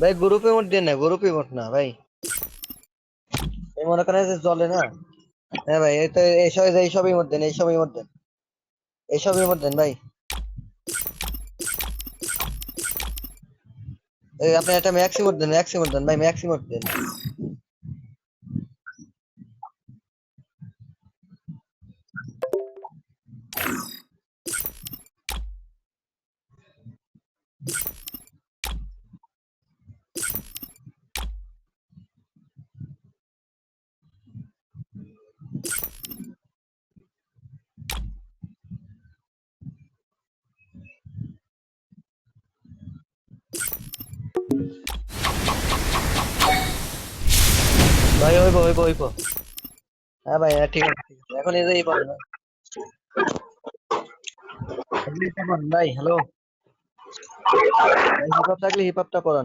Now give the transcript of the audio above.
ভাই, গ্রুপে মোট দিয়ে না গ্রুপে মোট না, ভাই। এই মনে করেন যে চলে না? হ্যাঁ ভাই, এই তো এইসব এইসবই মোট দেন, এইসবই মোট দেন। এইসবই মোট দেন ভাই। এই আপনি একটা ম্যাক্সিমোট দেন ম্যাক্সিমোট দেন, ভাই ম্যাক্সিমোট দেন। ভাই হইব হইব হইব হ্যাঁ ভাই হ্যাঁ ঠিক আছে এখন এই যে এই পারেন ভাই, হ্যালো। হিপ হপ থাকলে হিপ হপটা করান।